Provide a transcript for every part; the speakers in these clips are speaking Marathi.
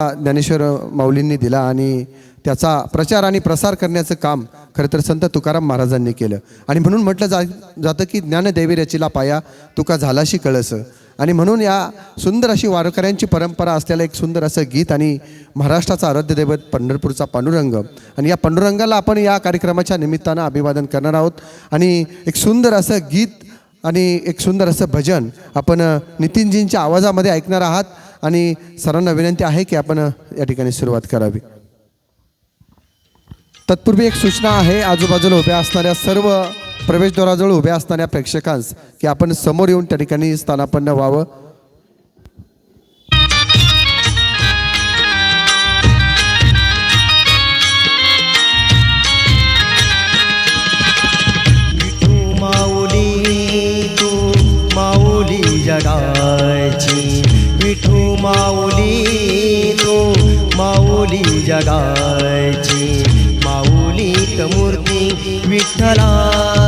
ज्ञानेश्वर माऊलींनी दिला आणि त्याचा प्रचार आणि प्रसार करण्याचं काम खरं तर संत तुकाराम महाराजांनी केलं. आणि म्हणून म्हटलं जा जातं की ज्ञानदेवी रचिला पाया तुका झालाशी कळस. आणि म्हणून या सुंदर अशी वारकऱ्यांची परंपरा असलेलं एक सुंदर असं गीत आणि महाराष्ट्राचा आराध्य दैवत पंढरपूरचा पांडुरंग. आणि या पांडुरंगाला आपण या कार्यक्रमाच्या निमित्तानं अभिवादन करणार आहोत. आणि एक सुंदर असं गीत आणि एक सुंदर असं भजन आपण नितीनजींच्या आवाजामध्ये ऐकणार आहात. आणि सर्वांना विनंती आहे की आपण या ठिकाणी सुरुवात करावी. तत्पूर्वी एक सूचना आहे आजूबाजूला उभ्या असणाऱ्या सर्व प्रवेशद्वाराजवळ उभ्या असणाऱ्या प्रेक्षकांस की आपण समोर येऊन त्या ठिकाणी स्थानापन्न व्हावं. मूर्ती विठ्ठला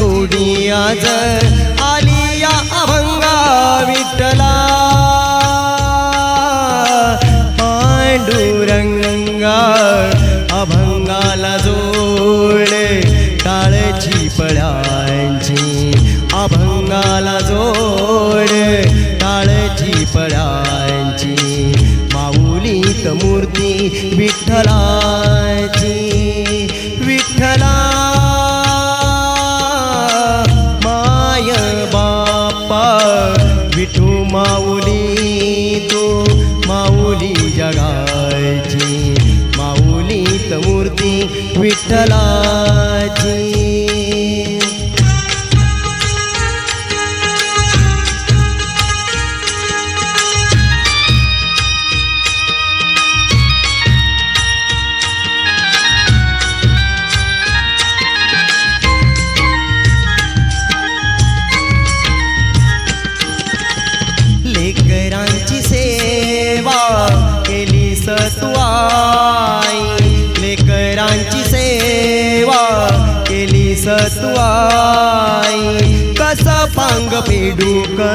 গুড়িয়া যায়।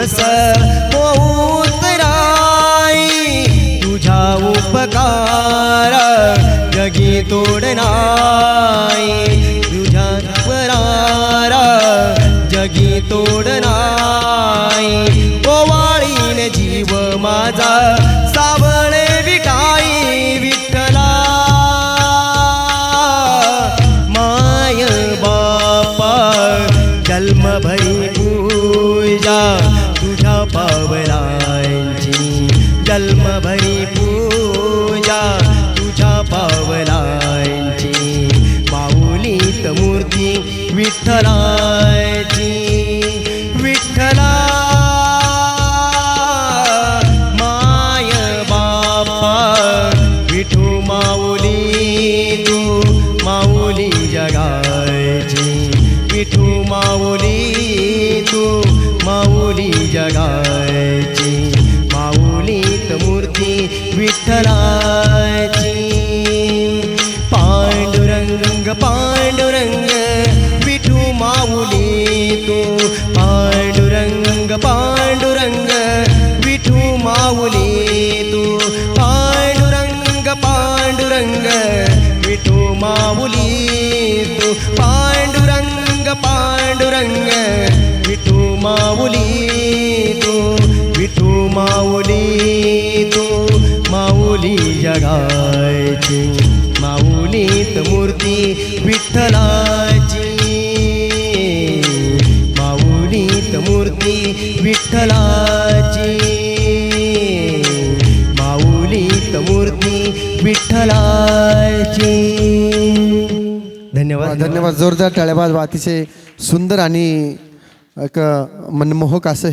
पेडू कस तुझा उपकार जगी तोडनाई तुझा परार जगी तोडनाई. गोवाळीन जीव माझा सावळे विटाई विठ्ठला. माय बापा जन्म भरी विठ्ठलाची विठ्ठला माय बापा विठू माऊली तू माऊली जगायची विठू माऊली तू माऊली जगायची माऊलीत मूर्ती विठ्ठला. पाऊले तू पांडुरंग पांडुरंग विठू माऊली तू पांडुरंग पांडुरंग विठू माऊली तू विठू माऊली तू माऊली जगायची माऊलीत मूर्ती विठ्ठलाची मूर्ती विठ्ठलाची. माऊलीत मूर्ती विठ्ठलाची धन्यवाद. धन्यवाद. जोरदार टाळ्याबाज अतिशय सुंदर आणि एक मनमोहक असं हे